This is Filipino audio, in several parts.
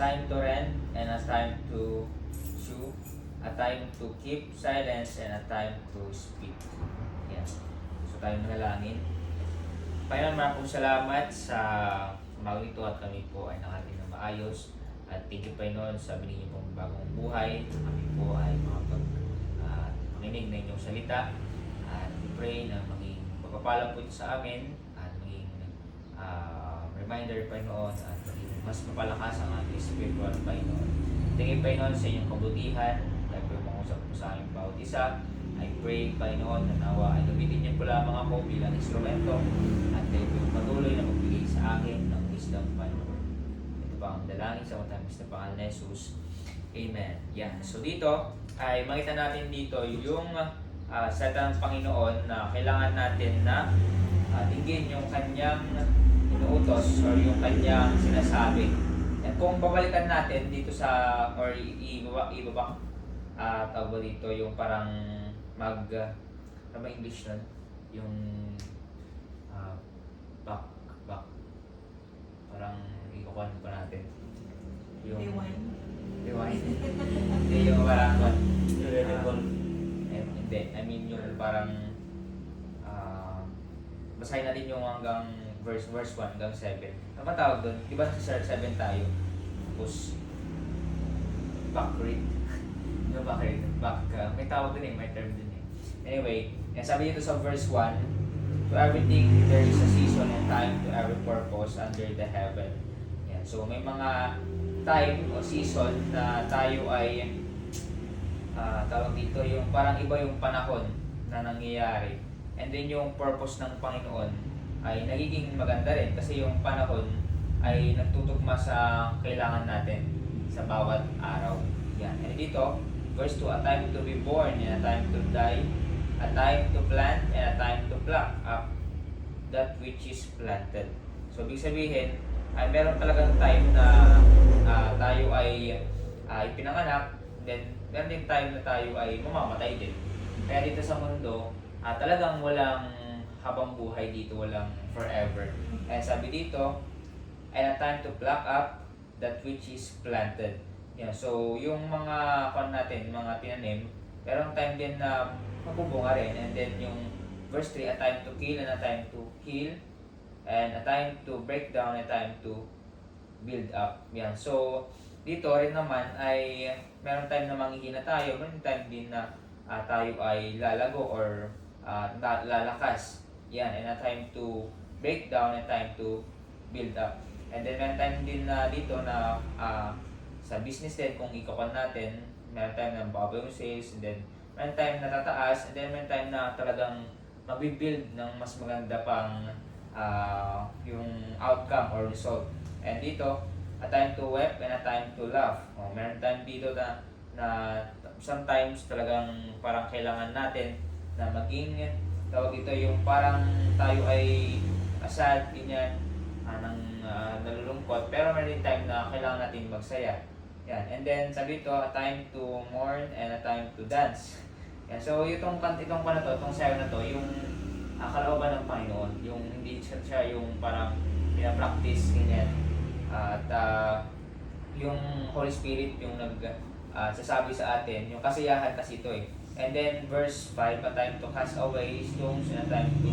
time to rent and a time to chew, a time to keep silence and a time to speak. Yan. So tayo manalangin. Panginoon, maraming salamat sa umagang ito at kami po ay nakating na maayos. At thank you Panginoon sa binigyan pong bagong buhay. Kami po ay makapag uh, makinig na inyong salita. At we pray na maging pagpapalang po sa amin reminder Panginoon at mas mapalakas ang ating spiritual Panginoon. You Panginoon sa inyong kabutihan. Tayo po mangusap po sa aming bawat isa. I pray, Panginoon, na nawa ay gamitin niyo po lamang ako bilang instrumento at kayo po patuloy na magbigay sa akin ng wisdom, Panginoon. Ito pa ang dalangin sa matamis na pangalan ni Jesus. Amen. Yan. So dito, ay makita natin dito yung uh, salita ng Panginoon na kailangan natin na uh, dinggin yung kanyang inuutos or yung kanyang sinasabi. Yan. Kung babalikan natin dito sa, or ibaba, ibaba uh, tawag dito yung parang mag, uh, ano English nun? Yung uh, back, back, parang ikukuhan pa natin. Yung, Rewind. Rewind. Hindi yung parang, Irrelevant. eh, hindi, I mean yung parang, ah, basahin natin yung hanggang verse verse 1 hanggang 7. Ano ba tawag doon? Di ba sa 7 tayo? Tapos, back read. Ano back ah, may tawag din eh, may term din eh. Anyway, yan sabi dito sa verse 1, To everything there is a season and time to every purpose under the heaven. Yan. So may mga time o season na tayo ay ah tawag dito yung parang iba yung panahon na nangyayari. And then yung purpose ng Panginoon ay nagiging maganda rin kasi yung panahon ay nagtutugma sa kailangan natin sa bawat araw. Yan. And dito, verse 2, a time to be born and a time to die, a time to plant and a time to pluck up that which is planted. So, ibig sabihin, ay meron talagang time na ah, tayo ay ah, ipinanganak, then meron din time na tayo ay mamamatay din. Kaya dito sa mundo, ah, talagang walang habang buhay dito, walang forever. Kaya sabi dito, and a time to pluck up that which is planted. Yeah, so yung mga kon natin, mga tinanim, merong time din na mabubunga rin. And then yung verse 3, a time to kill and a time to heal, and a time to break down, and a time to build up. Yan. So, dito rin naman ay meron time na manghihina tayo, meron time din na ah, tayo ay lalago or la- lalakas. Yan. And a time to break down, and time to build up. And then meron time din na dito na ah, sa business din, kung ikapan natin, meron time na yung sales, and then meron time na tataas, and then meron time na talagang mabibuild ng mas maganda pang ah, yung outcome or result. And dito, a time to weep and a time to laugh. O, meron time dito na, na sometimes talagang parang kailangan natin na maging tawag ito yung parang tayo ay sad, ganyan, ah, ng ah, nalulungkot. Pero meron din time na kailangan natin magsaya. Yan. And then sabi ito, a time to mourn and a time to dance. Yan. So itong itong pa na to, itong sayo na to, yung uh, kalooban ng Panginoon, yung hindi siya, siya yung parang pinapractice ganyan. at ah, yung Holy Spirit yung nag ah, sasabi sa atin, yung kasiyahan kasi ito eh. And then verse 5, a time to cast away stones and a time to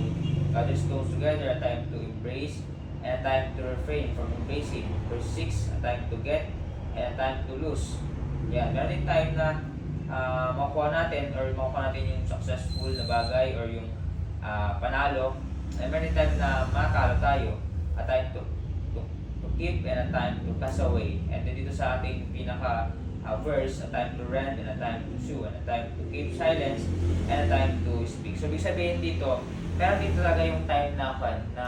gather stones together, a time to embrace and a time to refrain from embracing. Verse 6, a time to get and a time to lose. Yan, meron time na ah, makuha natin or makuha natin yung successful na bagay or yung ah, panalo. And meron time na makakalo tayo. A time to, to, to keep and a time to cast away. And then dito sa ating pinaka ah, verse, a time to rent and a time to sue and a time to keep silence and a time to speak. So, ibig sabihin dito, meron din talaga yung time na na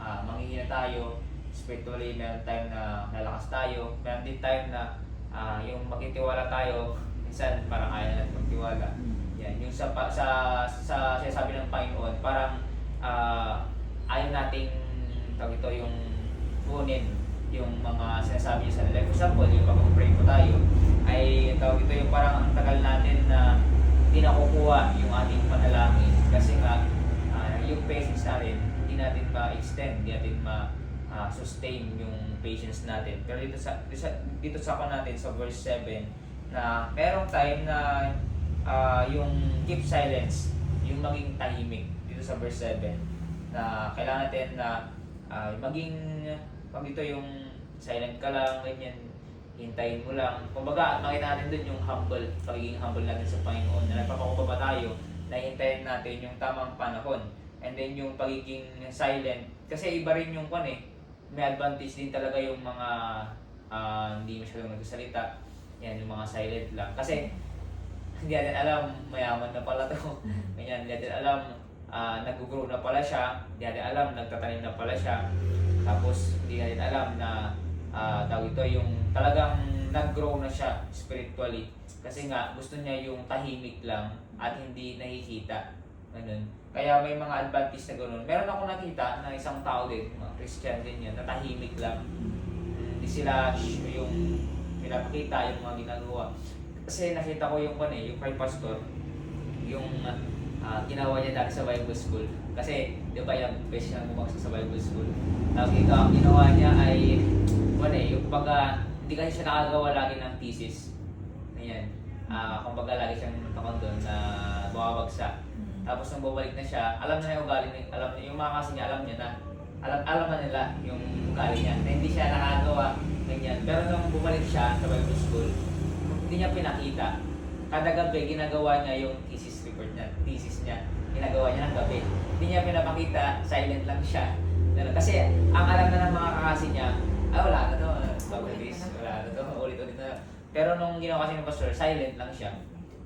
ah, manghihina tayo spiritually, meron time na nalakas tayo, meron din time na ah, yung magtitiwala tayo, minsan parang ayaw natin magtiwala. Yan, yung sa, sa, sa sinasabi ng Panginoon, parang ah, ayaw nating tawag ito yung kunin yung mga sinasabi niya sa nila. For example, yung pag-pray po tayo, ay tawag ito yung parang ang tagal natin na hindi nakukuha yung ating panalangin. Kasi nga ah, yung patience natin hindi natin ma-extend, hindi natin ma ah, yung patience natin. Pero dito sa dito sa, ako natin sa verse 7 na merong time na ah, yung keep silence, yung maging tahimik. Dito sa verse 7 na kailangan natin na ah, maging pag dito yung silent ka lang, ganyan, hintayin mo lang. Kumbaga, makita natin dun yung humble, pagiging humble natin sa Panginoon na nagpapakumbaba tayo na hintayin natin yung tamang panahon. And then yung pagiging silent, kasi iba rin yung kwan eh, may advantage din talaga yung mga ah, hindi masyadong nagsasalita. Yan, yung mga silent lang. Kasi hindi natin alam, mayaman na pala to. Ganyan, hindi natin alam, ah, nag-grow na pala siya. Hindi natin alam, nagtatanim na pala siya. Tapos, hindi natin alam na ah tawag ito, yung talagang nag-grow na siya spiritually. Kasi nga, gusto niya yung tahimik lang at hindi nakikita. Ganun. Kaya may mga advantage na ganun. Meron ako nakita na isang tao din, mga Christian din yan, na tahimik lang. Hindi sila yung pinapakita yung mga ginagawa. Kasi nakita ko yung eh, yung kay pastor, yung ah, ginawa niya dati sa Bible School. Kasi, di ba yung best niya bumagsak sa Bible School. Tapos ang ginawa niya ay, kwan eh, yung pagka, hindi kasi siya nakagawa lagi ng thesis. Ayan. Ah, kumbaga lagi siyang takon doon na bumabagsak. Tapos nung bumalik na siya, alam na yung ugali niya, alam niya, yung mga kasi niya, alam niya na, alam, alam na nila yung ugali niya, na hindi siya nakagawa, ganyan. Pero nung bumalik siya sa Bible School, hindi niya pinakita. Kada gabi, ginagawa niya yung thesis report niya, thesis niya, ginagawa niya ng gabi. Hindi niya pinapakita, silent lang siya. Kasi ang alam na ng mga kakasi niya, ah wala na to, double this, wala na to, ulit-ulit na. Pero nung ginawa kasi ng pastor, silent lang siya.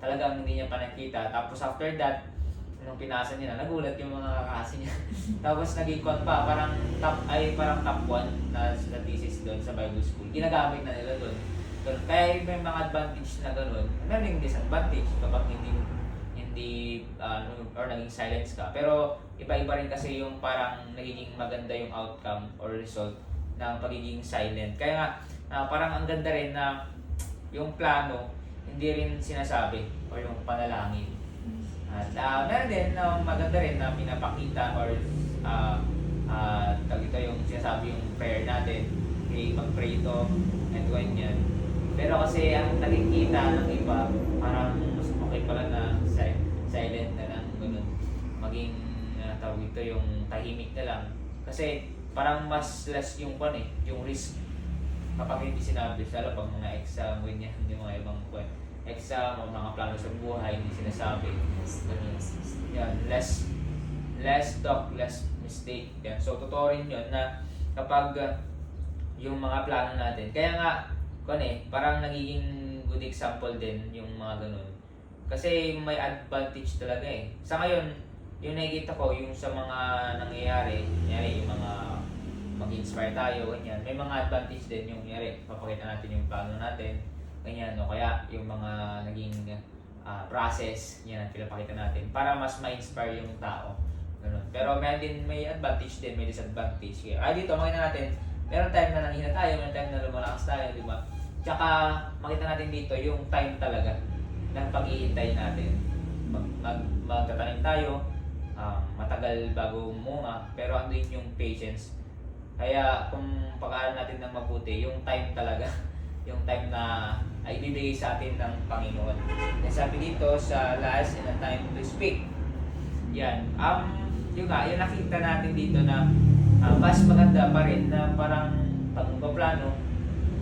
Talagang hindi niya pa nakita. Tapos after that, nung pinasa niya na, nagulat yung mga kakasi niya. Tapos naging kon pa, parang top, ay parang top 1 na sa thesis doon sa Bible School. Ginagamit na nila doon. Kaya may mga advantage na gano'n. Meron yung disadvantage kapag hindi hindi ano or naging silence ka. Pero iba-iba rin kasi yung parang nagiging maganda yung outcome or result ng pagiging silent. Kaya nga, ah, parang ang ganda rin na yung plano, hindi rin sinasabi or yung panalangin. At uh, meron din na maganda rin na pinapakita or uh, uh, ito yung sinasabi yung prayer natin. Okay, mag-pray ito and ganyan. Pero kasi ang nakikita ng iba, parang mas okay pala na si- silent na lang, ganun. Maging, uh, tawag ito yung tahimik na lang. Kasi parang mas less yung kwan eh, yung risk kapag hindi sinabi, lalo pag mga exam, ganyan, hindi mga ibang kwan. Exam o mga plano sa buhay, hindi sinasabi. Ganun. Yan, less less talk, less mistake. Yan. So, totoo rin yun na kapag uh, yung mga plano natin, kaya nga, kung eh, parang nagiging good example din yung mga ganun. Kasi may advantage talaga eh. Sa ngayon, yung nakikita ko, yung sa mga nangyayari, nangyari yung mga mag-inspire tayo, ganyan. May mga advantage din yung nangyari. Papakita natin yung plano natin, ganyan. O kaya yung mga naging ah, process, yan ang pinapakita natin para mas ma-inspire yung tao. Ganun. Pero may din may advantage din, may disadvantage. Kaya ah, dito makita natin, meron time na nanghina tayo, meron time na lumalakas tayo, di ba? Tsaka makita natin dito yung time talaga ng pag-iintay natin. Mag, mag, magtatanim tayo, ah, matagal bago munga, pero andun yung patience. Kaya kung pag-aaral natin ng mabuti, yung time talaga, yung time na ay bibigay sa atin ng Panginoon. Yan sabi dito sa last and a time to speak. Yan. Um, yung nga, yung nakita natin dito na ah, mas maganda pa rin na parang pag magpaplano,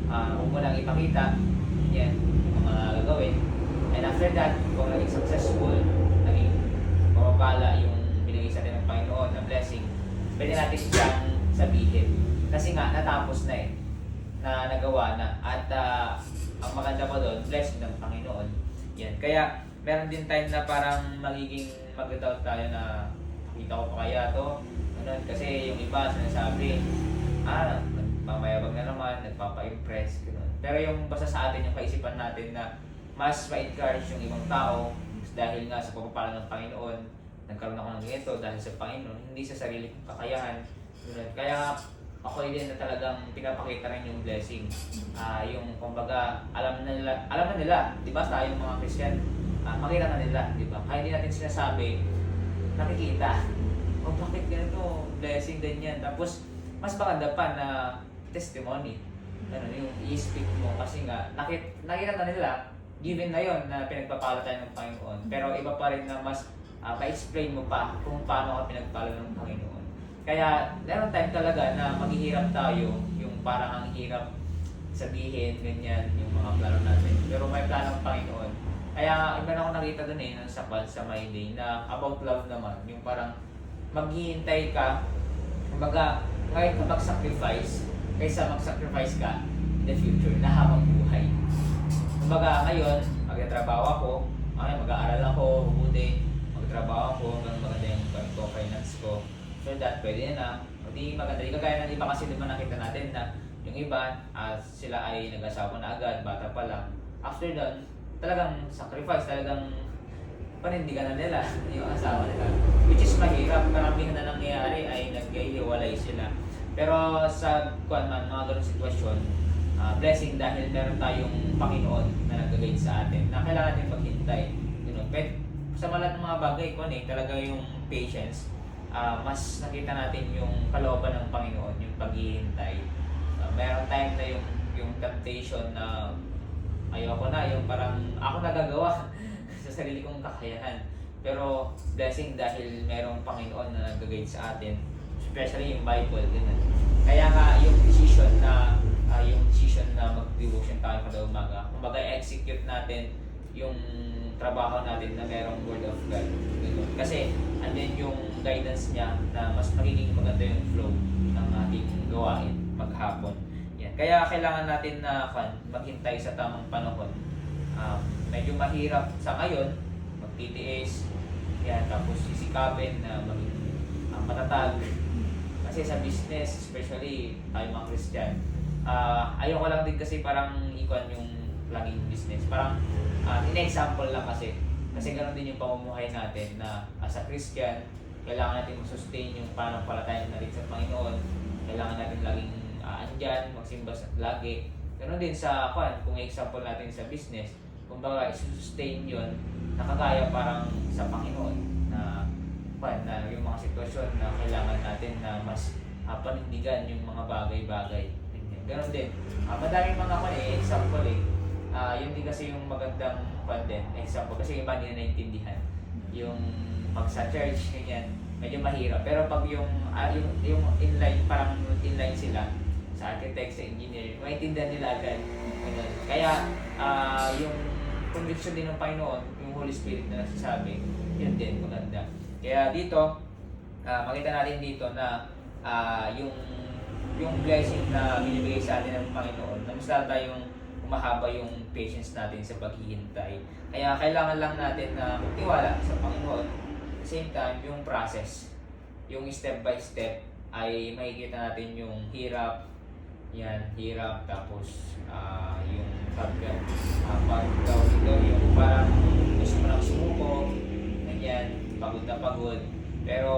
uh, huwag mo lang ipakita, yan, yung mga gagawin. And after that, kung naging successful, naging mapapala yung binigay sa atin ng Panginoon na blessing, pwede natin siyang sabihin. Kasi nga, natapos na eh, na nagawa na. At ah, ang maganda pa doon, blessing ng Panginoon. Yan. Kaya, meron din time na parang magiging mag-doubt tayo na kita ko pa kaya to. Ganun. Kasi yung iba sinasabi, ah, nagpamayabang na naman, nagpapa-impress. Ganun. Pero yung basta sa atin, yung kaisipan natin na mas ma-encourage yung ibang tao dahil nga sa pagpapala ng Panginoon, nagkaroon ako ng ganito dahil sa Panginoon, hindi sa sarili kong kakayahan. Kaya ako din na talagang pinapakita rin yung blessing. Ah, yung kumbaga, alam na nila, alam na nila, 'di ba? Tayong mga Christian, ah, makita na nila, 'di ba? Kaya hindi natin sinasabi, nakikita. O bakit ganito? Blessing din yan. Tapos mas maganda pa na testimony. Ano, yung i-speak mo kasi nga nakit, nakita na nila given na yon na pinagpapala tayo ng Panginoon. Pero iba pa rin na mas uh, pa-explain mo pa kung paano ka pinagpala ng Panginoon. Kaya meron time talaga na maghihirap tayo, yung parang ang hirap sabihin, ganyan, yung mga plano natin. Pero may plano ng Panginoon. Kaya iba na ako nakita dun eh, sa Pal, sa My Day, na about love naman, yung parang maghihintay ka, kumbaga, ngayon ka mag-sacrifice, kaysa mag-sacrifice ka in the future na habang buhay. Kumbaga, ngayon, magtatrabaho ako, okay, mag-aaral ako, mabuti, magtrabaho ako hanggang maganda yung finance ko. So that, pwede na. O di maganda. Di kagaya ng iba kasi di ba nakita natin na yung iba, ah, sila ay nag-asawa na agad, bata pa lang. After that, talagang sacrifice, talagang panindigan na nila yung asawa nila. Which is mahirap. Karamihan na nangyayari ay naghihiwalay sila. Pero sa kuan man, mga ganung sitwasyon, ah, blessing dahil meron tayong Panginoon na nag-guide sa atin na kailangan natin maghintay. You know, but sa malat ng mga bagay ko eh, talaga yung patience, ah, mas nakita natin yung kalooban ng Panginoon, yung paghihintay. Ah, meron time na yung yung temptation na ayoko na, yung parang ako nagagawa sa sarili kong kakayahan. Pero blessing dahil merong Panginoon na nag-guide sa atin, especially yung Bible, ganun. Kaya nga yung decision na ah, yung decision na mag-devotion tayo kada umaga, kumbaga execute natin yung trabaho natin na merong word of God. Ganun. Kasi andyan yung guidance niya na mas magiging maganda yung flow ng ating gawain maghapon. Yan. Kaya kailangan natin na kan, maghintay sa tamang panahon. Um, medyo mahirap sa ngayon, magtitiis, yan, tapos sisikapin na maging ah, matatag. Kasi sa business, especially tayo mga Christian, ah ayoko lang din kasi parang ikuan yung laging business. Parang uh, in-example lang kasi. Kasi ganoon din yung pamumuhay natin na as a Christian, kailangan natin mag-sustain yung pananampalataya natin sa Panginoon. Kailangan natin laging uh, andyan, magsimba sa lagi. Ganoon din sa kwan, kung example natin sa business, kumbaga i-sustain yun, nakagaya parang sa Panginoon na kwan, na yung mga sitwasyon na kailangan natin na mas uh, panindigan yung mga bagay-bagay. Ganon din. Uh, madaming mga kwan eh, example eh. Ah, yun din kasi yung magandang kwan din, example. Kasi iba nila naintindihan. Yung pag sa church, ganyan, medyo mahirap. Pero pag yung, ah, yung, yung inline, parang inline sila, sa architect, sa engineer, maintindihan nila agad. Ganun. Kaya, ah, yung conviction din ng Panginoon, yung Holy Spirit na nagsasabi, yun din, maganda. Kaya dito, ah, makita natin dito na ah, yung yung blessing na binibigay sa atin ng Panginoon, na mas tayong mahaba yung patience natin sa paghihintay. Kaya kailangan lang natin na magtiwala sa Panginoon. At same time, yung process, yung step by step, ay makikita natin yung hirap, yan, hirap, tapos ah, yung pag, uh, pag tawag dito, yung parang gusto mo lang sumuko, ganyan, pagod na pagod. Pero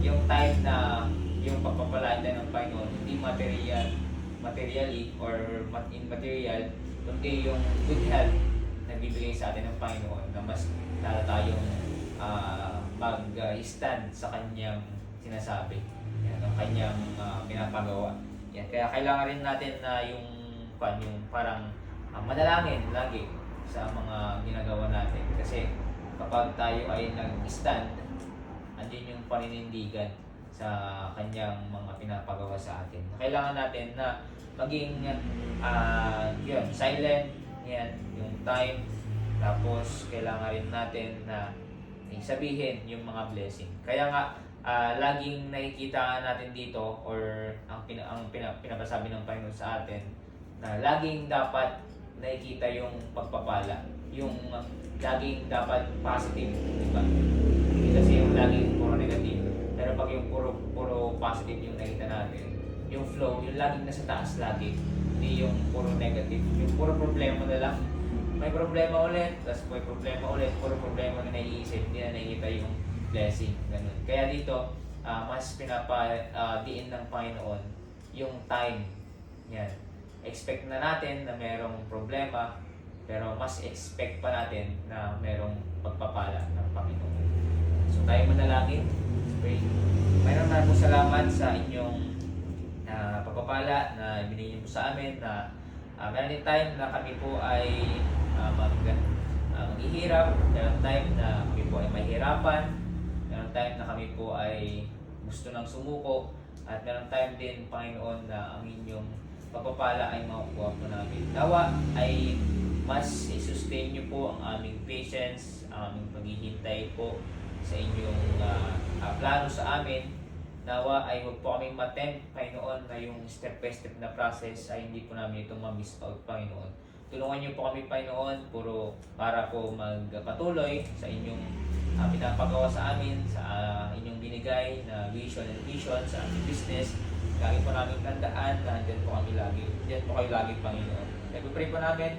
yung time na yung pagpapalaan tayo ng Panginoon, hindi material, materially or mat- immaterial, kundi yung good health na bibigay sa atin ng Panginoon na mas lalo tayong ah, mag-stand sa kanyang sinasabi. Yan, ang kanyang ah, pinapagawa. Yan, kaya kailangan rin natin na yung, pan, yung parang ah, manalangin lagi sa mga ginagawa natin. Kasi kapag tayo ay nag-stand, andin yung paninindigan sa kanyang mga pinapagawa sa atin. Kailangan natin na maging ah yun, silent, yan, yung time, tapos kailangan rin natin na sabihin yung mga blessing. Kaya nga, ah, laging nakikita natin dito or ang, pina, ang pina, pinapasabi ng Panginoon sa atin na laging dapat nakikita yung pagpapala. Yung laging dapat positive, di ba? Kasi yung laging puro negative. Pero pag yung puro, puro positive yung nakita natin, yung flow, yung laging nasa taas lagi, hindi yung puro negative. Yung puro problema na lang. May problema ulit, tapos may problema ulit, puro problema na naiisip, hindi na nakikita yung blessing. Ganun. Kaya dito, ah, mas pinapadiin ng Panginoon yung time. Yan. Expect na natin na merong problema, pero mas expect pa natin na merong pagpapala ng Panginoon. So tayo manalangin. Pray. Mayroon na po salamat sa inyong pagpapala na binigay po sa amin na uh, meron din time na kami po ay uh, mag, uh, maghihirap, meron time na kami po ay mahirapan, meron time na kami po ay gusto nang sumuko, at meron time din, Panginoon, na ang inyong pagpapala ay makukuha po namin. Nawa ay mas i-sustain niyo po ang aming patience, ang aming paghihintay po sa inyong ah, ah, plano sa amin. Nawa ay huwag po kaming matempt, Panginoon, na yung step by step na process ay hindi po namin ito mamiss out, Panginoon. Tulungan niyo po kami, Panginoon, puro para po magpatuloy sa inyong uh, pinapagawa sa amin, sa ah, inyong binigay na vision and vision sa aming business. Lagi po namin tandaan na andyan po kami lagi. Andyan po kayo lagi, Panginoon. Nagpipray po namin,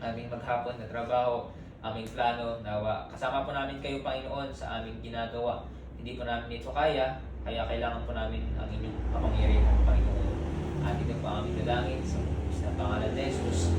aming maghapon na trabaho, aming plano, nawa. Kasama po namin kayo, Panginoon, sa aming ginagawa. Hindi po namin ito kaya, kaya kailangan po namin ang inyong kapangyarihan, Panginoon. At ito po ang aming dalangin sa sa pangalan ni Jesus.